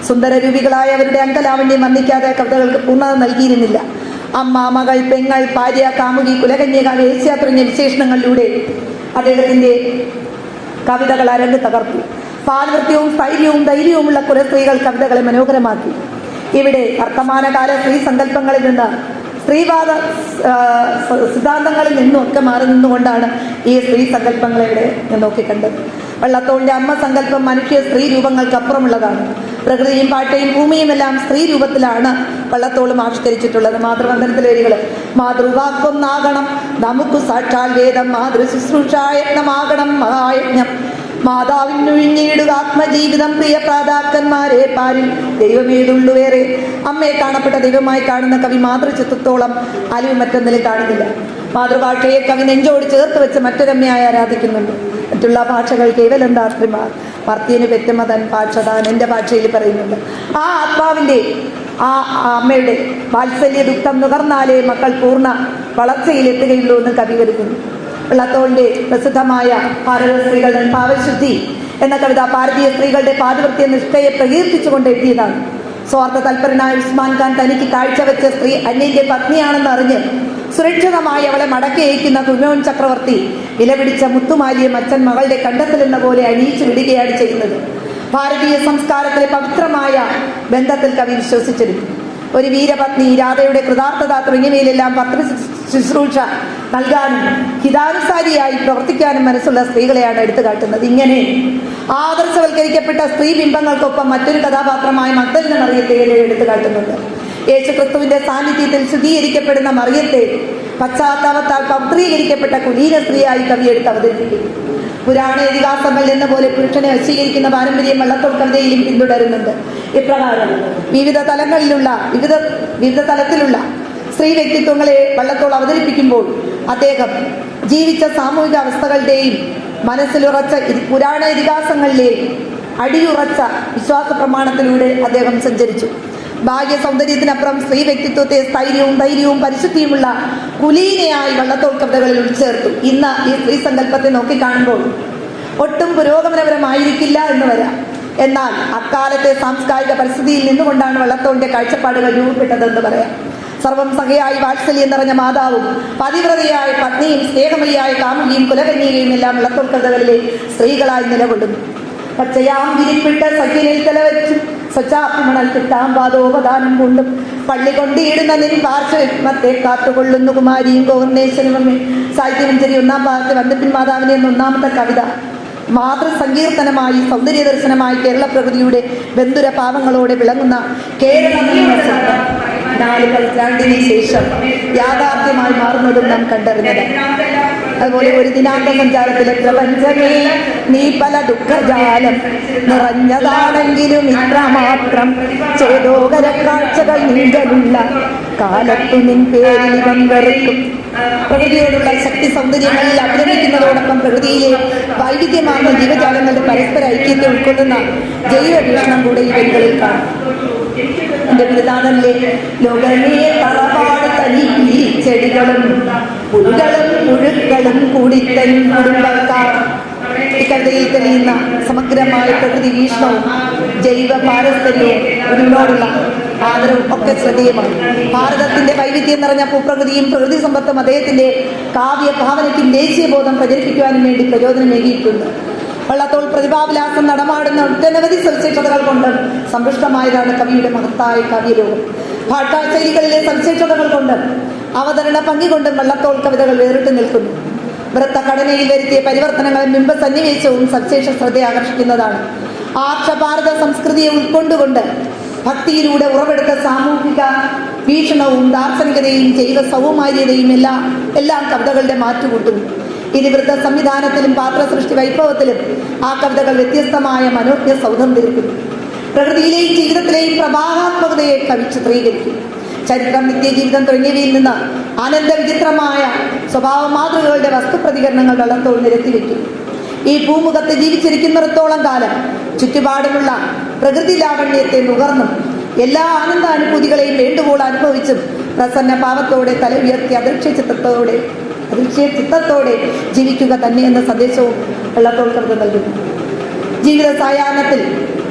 സുന്ദരരൂപികളായ അവരുടെ അങ്കലാവണ്യം വന്നിക്കാതെ കവിതകൾക്ക് പൂർണത നൽകിയിരുന്നില്ല. അമ്മ മകൾ പെങ്ങൾ ഭാര്യ കാമുകി കുലകന്യക വേശ്യ തുടങ്ങിയ വിശേഷണങ്ങളിലൂടെ അദ്ദേഹത്തിന്റെ കവിതകൾ അരങ്ങ് തകർത്തു. പാൽവൃത്യവും സ്ഥൈര്യവും ധൈര്യവുമുള്ള കുല സ്ത്രീകൾ കവിതകളെ മനോഹരമാക്കി. ഇവിടെ വർത്തമാനകാല സ്ത്രീ സങ്കല്പങ്ങളിൽ നിന്ന് സ്ത്രീവാദ സിദ്ധാന്തങ്ങളിൽ നിന്നും ഒക്കെ മാറി നിന്നുകൊണ്ടാണ് ഈ സ്ത്രീ സങ്കല്പങ്ങളെ ഇവിടെ നോക്കിക്കണ്ടത് വള്ളത്തോളിന്റെ അമ്മ സങ്കല്പം മനുഷ്യ സ്ത്രീ രൂപങ്ങൾക്ക് അപ്പുറമുള്ളതാണ്. പ്രകൃതിയും പാട്ടയും ഭൂമിയും എല്ലാം സ്ത്രീ രൂപത്തിലാണ് വള്ളത്തോളും ആവിഷ്കരിച്ചിട്ടുള്ളത്. മാതൃബന്ധനത്തിലെ വരികൾ മാതൃവാക്കൊന്നാകണം നമുക്ക് സാക്ഷാൽ വേദം മാതൃ ശുശ്രൂഷായത്നമാകണം മഹായജ്ഞം മാതാവിനൊഴിഞ്ഞിടുക ആത്മജീവിതം പ്രിയ പ്രാതാക്കന്മാരെ പാരിൽ ദൈവമേതുള്ളു വേറെ. അമ്മയെ കാണപ്പെട്ട ദൈവമായി കാണുന്ന കവി മാതൃചിത്രത്തോളം അലിവ് മറ്റൊന്നിലും കാണുന്നില്ല മാതൃഭാഷയെ കവി നെഞ്ചോട് ചേർത്ത് വെച്ച് മറ്റൊരമ്മയായി ആരാധിക്കുന്നുണ്ട്. മറ്റുള്ള ഭാഷകൾ കേവലം ദാത്രിമാർ മർത്യന് പെറ്റമ്മ തൻ ഭാഷ എന്റെ ഭാഷയിൽ പറയുന്നുണ്ട്. ആ ആത്മാവിന്റെ ആ അമ്മയുടെ വാത്സല്യ ദുഃഖം നുകർന്നാലേ മക്കൾ പൂർണ വളർച്ചയിലെത്തുകയുള്ളൂ എന്ന് കവി വരുത്തുന്നു വെള്ളത്തോളിന്റെ പ്രസിദ്ധമായ ഭാരത സ്ത്രീകളുടെ ഭാവശുദ്ധി എന്ന കവിത ഭാരതീയ സ്ത്രീകളുടെ പാതിവൃത്യ നിഷ്ഠയെ പ്രകീർത്തിച്ചുകൊണ്ട് എഴുതിയതാണ് സ്വാർത്ഥ തൽപരനായ ഉസ്മാൻ ഖാൻ തനിക്ക് കാഴ്ചവെച്ച സ്ത്രീ അന്യന്റെ പത്നിയാണെന്ന് അറിഞ്ഞ് സുരക്ഷിതമായി അവളെ മടക്കി അയക്കുന്ന കുഞ്ഞോൻ ചക്രവർത്തി വിലപിടിച്ച മുത്തുമാലിയെ മച്ചൻ മകളുടെ കണ്ടെത്തലെന്ന പോലെ അണിയിച്ചു വിടുകയാണ് ചെയ്യുന്നത്. ഭാരതീയ സംസ്കാരത്തിലെ പവിത്രമായ ബന്ധത്തിൽ കവി വിശ്വസിച്ചിരുന്നു. ഒരു വീരപത്നി രാധയുടെ കൃതാർത്ഥത തുടങ്ങിയവയിലെല്ലാം പത്ര ശുശ്രൂഷ നൽകാനും ഹിതാനുസാരിയായി പ്രവർത്തിക്കാനും മനസ്സുള്ള സ്ത്രീകളെയാണ് എടുത്തു കാട്ടുന്നത് ഇങ്ങനെ ആദർശവൽക്കരിക്കപ്പെട്ട സ്ത്രീ ബിംബങ്ങൾക്കൊപ്പം മറ്റൊരു കഥാപാത്രമായ മഗ്ദലിന മറിയത്തെ എടുത്തു കാട്ടുന്നുണ്ട് യേശുക്രിസ്തുവിന്റെ സാന്നിധ്യത്തിൽ ശുദ്ധീകരിക്കപ്പെടുന്ന മറിയത്തെ പശ്ചാത്താപത്താൽ പൗത്രീകരിക്കപ്പെട്ട കുലീന സ്ത്രീയായി കവി എടുത്ത് അവതരിപ്പിക്കുന്നു. പുരാണ ഇതിഹാസങ്ങൾ എന്ന പോലെ പുരുഷനെ വശീകരിക്കുന്ന പാരമ്പര്യം വള്ളത്തോൾ കവിതയിലും പിന്തുടരുന്നുണ്ട്. ഇപ്രകാരം വിവിധ തലങ്ങളിലുള്ള വിവിധ വിവിധ തലത്തിലുള്ള സ്ത്രീ വ്യക്തിത്വങ്ങളെ വള്ളത്തോൾ അവതരിപ്പിക്കുമ്പോൾ അദ്ദേഹം ജീവിച്ച സാമൂഹിക അവസ്ഥകളുടെയും മനസ്സിലുറച്ച പുരാണ ഇതിഹാസങ്ങളിലെയും അടിയുറച്ച വിശ്വാസ പ്രമാണത്തിലൂടെ അദ്ദേഹം സഞ്ചരിച്ചു. ഭാഗ്യ സൗന്ദര്യത്തിനപ്പുറം സ്ത്രീ വ്യക്തിത്വത്തെ സ്ഥൈര്യവും ധൈര്യവും പരിശുദ്ധിയുമുള്ള കുലീനയായി വള്ളത്തോൾ കവിതകളിൽ ഉൾച്ചേർത്തു. ഇന്ന് ഈ സ്ത്രീ സങ്കല്പത്തെ നോക്കിക്കാണുമ്പോൾ ഒട്ടും പുരോഗമനപരമായിരിക്കില്ല എന്ന് വരാം. എന്നാൽ അക്കാലത്തെ സാംസ്കാരിക പരിസ്ഥിതിയിൽ നിന്നുകൊണ്ടാണ് വള്ളത്തോളിന്റെ കാഴ്ചപ്പാടുകൾ രൂപപ്പെട്ടതെന്ന് പറയാം. സർവം സഖയായി വാത്സല്യം നിറഞ്ഞ മാതാവും പതിവ്രതയായ പത്നിയും സ്നേഹമലിയായ കാമുകിയും കുലകന്യകയും എല്ലാം വള്ളത്തോൾ കഥകളിലെ സ്ത്രീകളായി നിലകൊള്ളുന്നു പച്ചയാം വിരിപ്പിട്ട സഖ്യനിൽ തലവെച്ചു. സ്വച്ഛാഭിമണൽ കിട്ടാം പാദോപദാനം കൊണ്ടും. പള്ളി കൊണ്ടിടുന്ന നിൻ പാർശ്വത്തെ കാത്തുകൊള്ളുന്നു കുമാരിയും ഗോവർണേശ്വരമേ സാഹിത്യമഞ്ചരി ഒന്നാം ഭാഗത്തെ വന്ദപ്പിൻ മാതാവിനെ എന്ന ഒന്നാമത്തെ കവിത. മാതൃസങ്കീർത്തനമായി സൗന്ദര്യ ദർശനമായി കേരള പ്രകൃതിയുടെ ബന്ധുര പാവങ്ങളോടെ വിളങ്ങുന്ന കേരള നാല് പതിറ്റാണ്ടിന് ശേഷം യാഥാർത്ഥ്യമായി മാറുന്നതും നാം കണ്ടറിഞ്ഞത്. അതുപോലെ ഒരു ദിനാന്ത സഞ്ചാരത്തിലെ പ്രപഞ്ചമേ നീ പല ദുഃഖജാലം നിറഞ്ഞതാണെങ്കിലും ഇത്രമാത്രം ചേതോകര കാഴ്ചകൾ നീണ്ടലുള്ള കാലത്തു നിൻ പേരിൽ വെറുക്കും. പ്രകൃതിയോടുള്ള ശക്തി സൗന്ദര്യങ്ങളിൽ അഭിരമിക്കുന്നതോടൊപ്പം പ്രകൃതിയിലെ വൈവിധ്യമാർന്ന ജീവജാലങ്ങളുടെ പരസ്പര ഐക്യത്തെ ഉൾക്കൊള്ളുന്ന ജൈവ വീക്ഷണം കൂടെ ഈ വരികളിൽ കാണാം. എന്റെ പിതാതല്ലേ ലോകമേ തനി ഈ ചെടികളും പുലുകളും പുഴുക്കളും കൂടിത്തൻ കുടുംബക്കാർ. കവിതയിൽ തെളിയുന്ന സമഗ്രമായ പ്രകൃതി വീക്ഷണവും ജൈവ പാരസ്പര്യവും ഇതിനോടുള്ള ആദരവും ഒക്കെ ശ്രദ്ധേയമാണ്. ഭാരതത്തിന്റെ വൈവിധ്യം നിറഞ്ഞ ഭൂപ്രകൃതിയും പ്രകൃതി സമ്പത്തും അദ്ദേഹത്തിന്റെ കാവ്യ ഭാവനയ്ക്കും ദേശീയബോധം പ്രചരിപ്പിക്കുവാനും വേണ്ടി പ്രചോദനമേകിയിട്ടുണ്ട്. വള്ളത്തോൾ പ്രതിഭാവിലാസം നടമാടുന്ന ഒട്ടനവധി സവിശേഷതകൾ കൊണ്ട് സമ്പുഷ്ടമായതാണ് കവിയുടെ മഹത്തായ കാവ്യലോകം. ഭാഷാശൈലികളിലെ സവിശേഷതകൾ കൊണ്ട് അവതരണ പങ്കുകൊണ്ടും കൊണ്ടും വള്ളത്തോൾ കവിതകൾ വേറിട്ട് നിൽക്കുന്നു. വൃത്ത ഘടനയിൽ വരുത്തിയ പരിവർത്തനങ്ങളും ബിംബ സന്നിവേശവും സവിശേഷ ശ്രദ്ധ ആകർഷിക്കുന്നതാണ് ആക്ഷഭാരത സംസ്കൃതിയെ ഉൾക്കൊണ്ടുകൊണ്ട് ഭക്തിയിലൂടെ ഉറവെടുത്ത സാമൂഹിക വീക്ഷണവും ദാർശനികതയും ജൈവ സൗമാര്യതയും എല്ലാം എല്ലാം കവിതകളുടെ മാറ്റുകൂട്ടുന്നു. ഇതിവൃത്ത സംവിധാനത്തിലും പാത്രസൃഷ്ടി വൈഭവത്തിലും ആ കവിതകൾ വ്യത്യസ്തമായ മനോജ്ഞ സൗധം തീർക്കുന്നു പ്രകൃതിയിലെയും ജീവിതത്തിലെയും പ്രഭാഹാത്മകതയെ കവി ചിത്രീകരിക്കും ചരിത്രം നിത്യജീവിതം തുടങ്ങിയവയിൽ നിന്ന് ആനന്ദ വിചിത്രമായ സ്വഭാവ മാതൃകകളുടെ വസ്തുപ്രതികരണങ്ങൾ വെള്ളത്തോൾ നിരത്തിവെക്കും ഈ ഭൂമുഖത്ത് ജീവിച്ചിരിക്കുന്നിടത്തോളം കാലം ചുറ്റുപാടുമുള്ള പ്രകൃതി ലാവണ്യത്തെ നുകർന്നും എല്ലാ ആനന്ദാനുഭൂതികളെയും വേണ്ടുപോൾ അനുഭവിച്ചും പ്രസന്ന ഭാവത്തോടെ തല ഉയർത്തി അദൃശ്യ ചിത്രത്തോടെ അദൃശ്യ ചിത്രത്തോടെ ജീവിക്കുക തന്നെ എന്ന സന്ദേശവും വെള്ളത്തോൾ കൃത നൽകുന്നു. ജീവിത സായാഹ്നത്തിൽ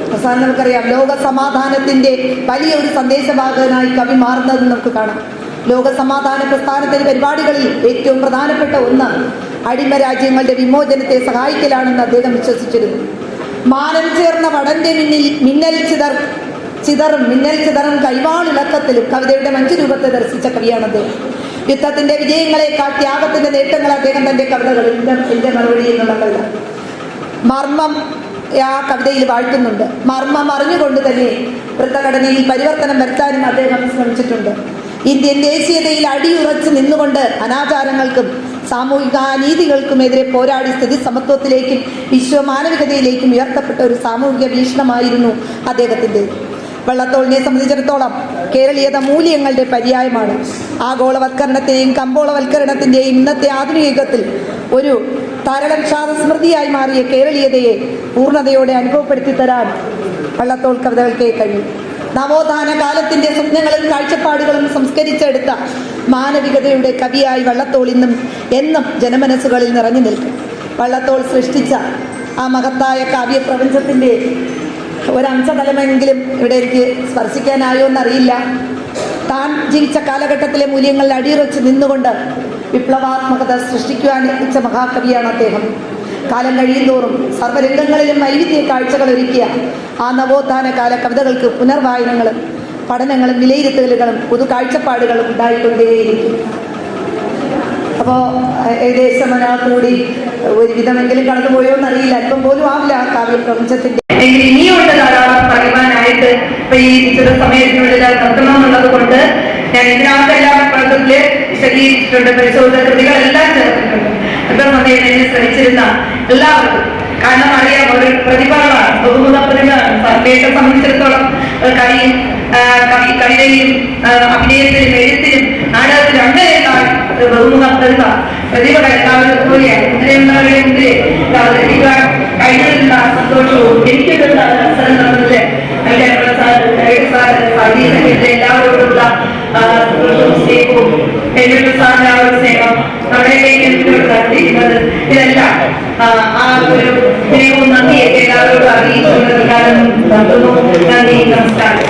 അവസാനം നമുക്കറിയാം ലോക സമാധാനത്തിന്റെ വലിയ ഒരു സന്ദേശവാഹകനായി കവി മാറുന്നത് നമുക്ക് കാണാം. ലോക സമാധാന പ്രസ്ഥാനത്തിന്റെ പരിപാടികളിൽ ഏറ്റവും പ്രധാനപ്പെട്ട ഒന്ന് അടിമ രാജ്യങ്ങളുടെ വിമോചനത്തെ സഹായിക്കലാണെന്ന് അദ്ദേഹം വിശ്വസിച്ചിരുന്നു. മാനം ചേർന്ന വടന്റെ മിന്നിൽ മിന്നൽ ചിതർ ചിതറും മിന്നൽ ചിതറും കൈവാളിളക്കത്തിലും കവിതയുടെ മഞ്ചു രൂപത്തെ ദർശിച്ച കവിയാണ് അദ്ദേഹം. യുദ്ധത്തിന്റെ വിജയങ്ങളെക്കാൾ ത്യാഗത്തിന്റെ നേട്ടങ്ങൾ അദ്ദേഹം തന്റെ കവിതകളിൽ എന്റെ മറുപടി എന്നുള്ളതല്ല. മർമ്മം ആ കവിതയിൽ വാഴ്ത്തുന്നുണ്ട്. മർമ്മം അറിഞ്ഞുകൊണ്ട് തന്നെ വൃത്തഘടനയിൽ പരിവർത്തനം വരുത്താനും അദ്ദേഹം ശ്രമിച്ചിട്ടുണ്ട്. ഇന്ത്യൻ ദേശീയതയിൽ അടിയുറച്ച് നിന്നുകൊണ്ട് അനാചാരങ്ങൾക്കും സാമൂഹിക അനീതികൾക്കുമെതിരെ പോരാടി സ്ഥിതി സമത്വത്തിലേക്കും വിശ്വമാനവികതയിലേക്കും ഉയർത്തപ്പെട്ട ഒരു സാമൂഹിക വീക്ഷണമായിരുന്നു അദ്ദേഹത്തിന്റെ. വെള്ളത്തോളിനെ സംബന്ധിച്ചിടത്തോളം കേരളീയത മൂല്യങ്ങളുടെ പര്യായമാണ്. ആഗോളവത്കരണത്തെയും കമ്പോളവൽക്കരണത്തിന്റെയും ഇന്നത്തെ ആധുനിക യുഗത്തിൽ ഒരു താരളക്ഷാത സ്മൃതിയായി മാറിയ കേരളീയതയെ പൂർണതയോടെ അനുഭവപ്പെടുത്തി തരാൻ വള്ളത്തോൾ കവിതകൾക്കേ കഴിയും നവോത്ഥാന കാലത്തിന്റെ സ്വപ്നങ്ങളും കാഴ്ചപ്പാടുകളും സംസ്കരിച്ചെടുത്ത മാനവികതയുടെ കവിയായി വള്ളത്തോൾ ഇന്നും എന്നും ജനമനസ്സുകളിൽ നിറഞ്ഞു നിൽക്കും. വള്ളത്തോൾ സൃഷ്ടിച്ച ആ മഹത്തായ കാവ്യപ്രപഞ്ചത്തിന്റെ ഒരംശതലമെങ്കിലും ഇവിടെ എനിക്ക് സ്പർശിക്കാനായോ എന്നറിയില്ല. താൻ ജീവിച്ച കാലഘട്ടത്തിലെ മൂല്യങ്ങളിൽ അടിയുറച്ച് നിന്നുകൊണ്ട് വിപ്ലവാത്മകത സൃഷ്ടിക്കുവാൻ എത്തിച്ച മഹാകവിയാണ് അദ്ദേഹം. കാലം കഴിയുന്തോറും സർവരംഗങ്ങളിലും വൈവിധ്യ കാഴ്ചകൾ ഒരുക്കിയ ആ നവോത്ഥാന കാല കവിതകൾക്ക് പുനർവായനങ്ങളും പഠനങ്ങളും വിലയിരുത്തലുകളും പുതു കാഴ്ചപ്പാടുകളും ഉണ്ടായിക്കൊണ്ടേയിരിക്കും. അപ്പോൾ ഏകദേശം അതിനകത്തുകൂടി കൂടി ഒരു വിധമെങ്കിലും കടന്നുപോയോ എന്നറിയില്ല അല്പം പോലും ആവില്ല ആ കാവ്യ പ്രപഞ്ചത്തിന്റെ. ഇനിയുള്ള ധാരാളം പറയുവാനായിട്ട് ഇപ്പൊ ഈ ചില സമയത്തിനുള്ളിൽ നിർത്തണം എന്നുള്ളത് കൊണ്ട് ഞാൻ ഇതിനകത്തെല്ലാം പ്രകൃതിൽ വിശദീകരിച്ചിട്ടുണ്ട് പരിശോധന കൃതികളെല്ലാം ചേർത്തിട്ടുണ്ട്. ഇപ്പം വന്ന് എന്നെ ശ്രമിച്ചിരുന്ന എല്ലാവർക്കും? കാരണം അറിയാം ഒരു പ്രതിഭകളാണ് ബഹുമുഖ പ്രതിഭ സഭയെ സംബന്ധിച്ചിടത്തോളം കവിയും കവി കവിതയിലും അഭിനയത്തിലും എഴുത്തിലും നാടകത്തിലും അങ്ങനെയെല്ലാം ബഹുമുഖ പ്രതിഭ പ്രതിഭകൾ എല്ലാവരും അവതരിപ്പിക്കാൻ കഴിഞ്ഞതിലുള്ള സന്തോഷവും എനിക്കൊരു അവസരം സാറ് സതീശന്റെ എല്ലാവരോടുള്ള സ്നേഹവും സാറിന്റെ ആ ഒരു സ്നേഹം നമ്മുടെയിലേക്ക് നടത്തിയിരിക്കുന്നത് ഇതെല്ലാം ആ, ഒരു സ്നേഹവും എല്ലാവരോടും അറിയിച്ചുകൊണ്ട് നന്ദി നമസ്കാരം